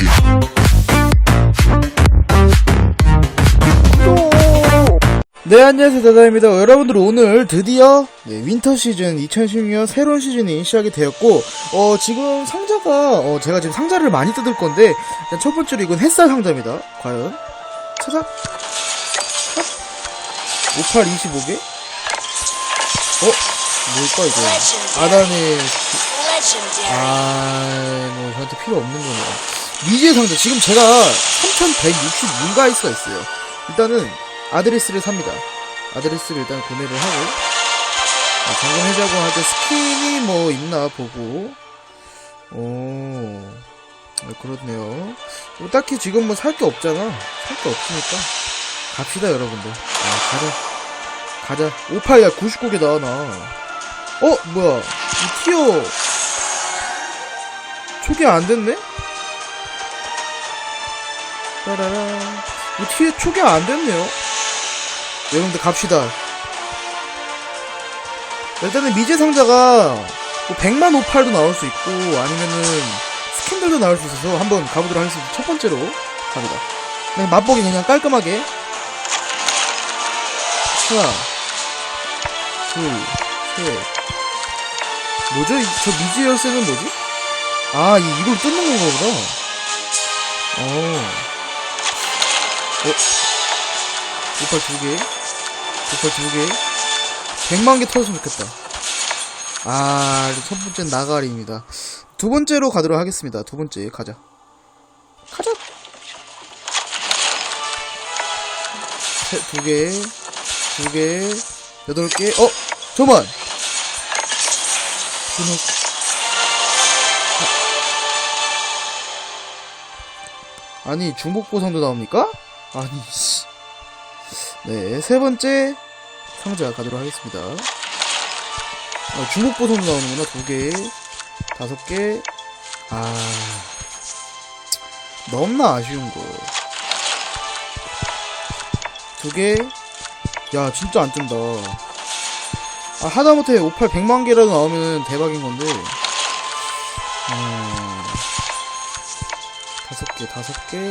it. 네 안녕하세요 다다입니다. 여러분들 오늘 드디어 네, 윈터 시즌 2016년 새로운 시즌이 시작이 되었고 어 지금 상자가 어 제가 지금 상자를 많이 뜯을 건데 일단 첫 번째로 이건 햇살 상자입니다. 과연? 찾아? 58 25개? 어? 뭘까 이거? 아다니. 아뭐 저한테 필요 없는 거네요 미지의 상자 지금 제가 3166가이스가 있어요. 일단은 아드레스를 삽니다. 아드레스를 일단 구매를 하고 아, 방금 해자고 할때 스킨이 뭐 있나 보고. 오 어, 그렇네요. 뭐 딱히 지금 뭐 살 게 없잖아. 살 게 없으니까. 갑시다 여러분들. 아 가자. 가자. 58야 99개 나와나 어 뭐야. 이 티어. 초기 안 됐네? 따라라. 이 티어 초기 안 됐네요. 여러분들 갑시다. 일단은 미제 상자가 뭐 100만 58도 나올 수 있고 아니면은 스킨들도 나올 수 있어서 한번 가보도록 하겠습니다. 첫 번째로 갑니다. 그냥 맛보기 그냥 깔끔하게 하나, 둘, 셋. 뭐죠? 이- 저 미지 열쇠는 뭐지? 아, 이, 이걸 뜯는 건가 보다. 어. 어? 오팔 두 개. 오팔 두 개. 100만 개 터졌으면 좋겠다. 아, 첫 번째는 나가리입니다. 두 번째로 가도록 하겠습니다. 두 번째, 가자. 가자! 셋, 두 개. 두 개. 여덟 개. 어! 잠깐만! 아니 중복 보상도 나옵니까? 아니 씨. 네, 세 번째 상자 가도록 하겠습니다. 아, 중복 보상도 나오는구나. 두 개, 다섯 개. 아, 너무나 아쉬운 거. 두 개. 야, 진짜 안 뜬다. 아, 하다못해 58 100만 개라도 나오면 대박인 건데. 음... 다섯 개, 다섯 개,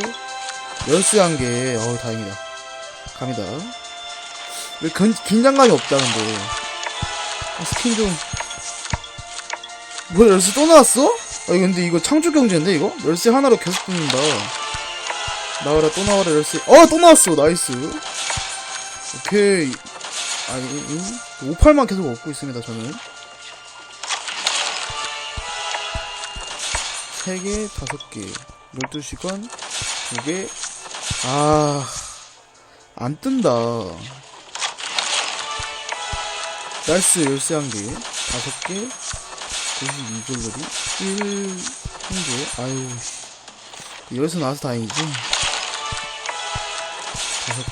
열쇠 한 개. 어우, 다행이다. 갑니다. 왜 근, 긴장감이 없다, 근데. 아, 스킨 좀. 뭐야, 열쇠 또 나왔어? 아, 근데 이거 창조 경제인데, 이거? 열쇠 하나로 계속 뜯는다. 나와라, 또 나와라, 열쇠. 어, 또 나왔어! 나이스. 오케이. 아니, 이, 58만 계속 얻고 있습니다, 저는. 3개, 5개. 12시간, 2개. 아, 안 뜬다. 나이스, 열쇠 한 개. 5개. 92글러리. 1, 1개. 아유, 씨. 열쇠 나와서 다행이지.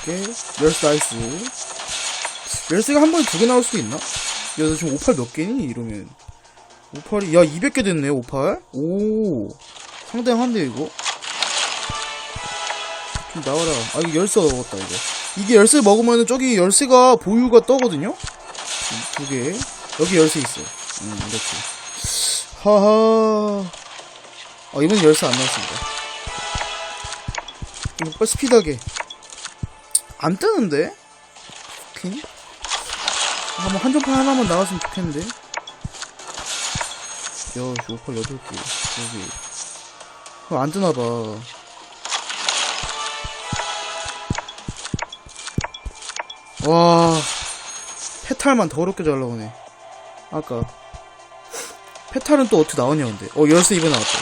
5개. 열쇠 나이스. 열쇠가 한 번에 두 개 나올 수도 있나? 야, 너 지금 58 몇 개니? 이러면. 58이, 야, 200개 됐네, 58? 오. 상당한데, 이거? 좀 나와라. 아, 이거 열쇠 먹었다, 이거. 이게 열쇠 먹으면은 저기 열쇠가 보유가 떠거든요? 이두 개. 여기 열쇠 있어. 음, 이렇게. 하하. 아, 이번엔 열쇠 안 나왔습니다. 이거 빨리 스피드하게. 안 뜨는데? 스킨? 한번 한정판 하나만 나왔으면 좋겠는데? 야, 씨, 오팔 8개. 여기. 안 뜨나봐. 와, 페탈만 더럽게 잘 나오네. 아까. 페탈은 또 어떻게 나오냐, 근데. 어, 열쇠 입에 나왔다.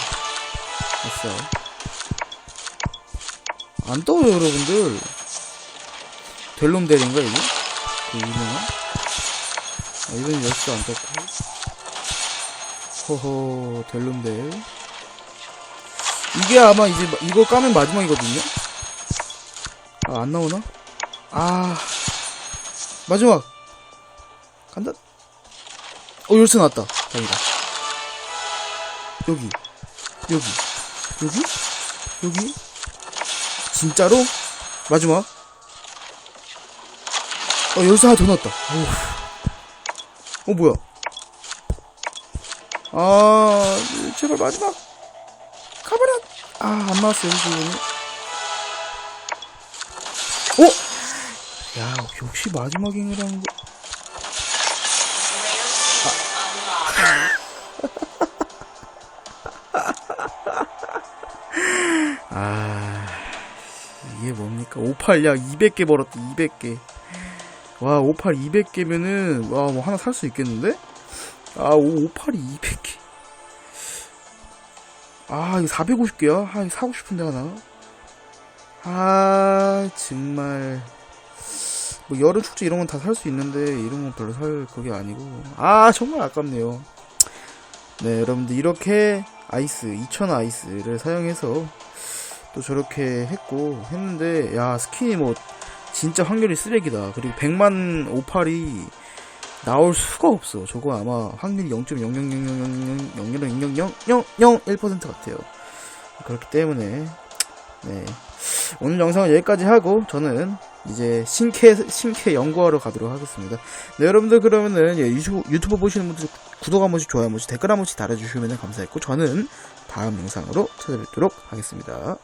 아싸. 안 떠요, 여러분들. 델롬델인가, 이게? 그 유명한? 아, 이번엔 열쇠도 안 떴고. 호호, 델롬델. 이게 아마 이제 마- 이거 까면 마지막이거든요? 아, 안 나오나? 아. 마지막! 간다. 어, 열쇠 나왔다. 다행이다. 여기. 여기. 여기? 여기? 진짜로? 마지막? 어, 열쇠 하나 더 나왔다. 어우. 어, 뭐야? 아, 제발 마지막. 가버려. 아, 안 나왔어요, 지금. 어? 야, 역시 마지막인이라는 거. 아, 이게 뭡니까? 58, 야, 200개 벌었다, 200개. 와, 58, 200개면은, 와, 뭐 하나 살 수 있겠는데? 아, 58이 200개. 아, 이거 450개야? 아, 이거 사고 싶은데 하나? 아, 정말. 뭐, 여름 축제 이런 건 다 살 수 있는데, 이런 건 별로 살 그게 아니고. 아, 정말 아깝네요. 네, 여러분들, 이렇게 아이스, 2000 아이스를 사용해서 또 저렇게 했고, 했는데, 야, 스킨이 뭐, 진짜 확률이 쓰레기다. 그리고 100만 58이 나올 수가 없어. 저거 아마 확률이 0.0000000000001% 같아요. 그렇기 때문에 네 오늘 영상은 여기까지 하고 저는 이제 신캐 신캐 연구하러 가도록 하겠습니다. 네 여러분들 그러면은 예, 유튜브, 유튜브 보시는 분들 구독 한 번씩 좋아요 한 번씩 댓글 한 번씩 달아주시면 감사했고 저는 다음 영상으로 찾아뵙도록 하겠습니다.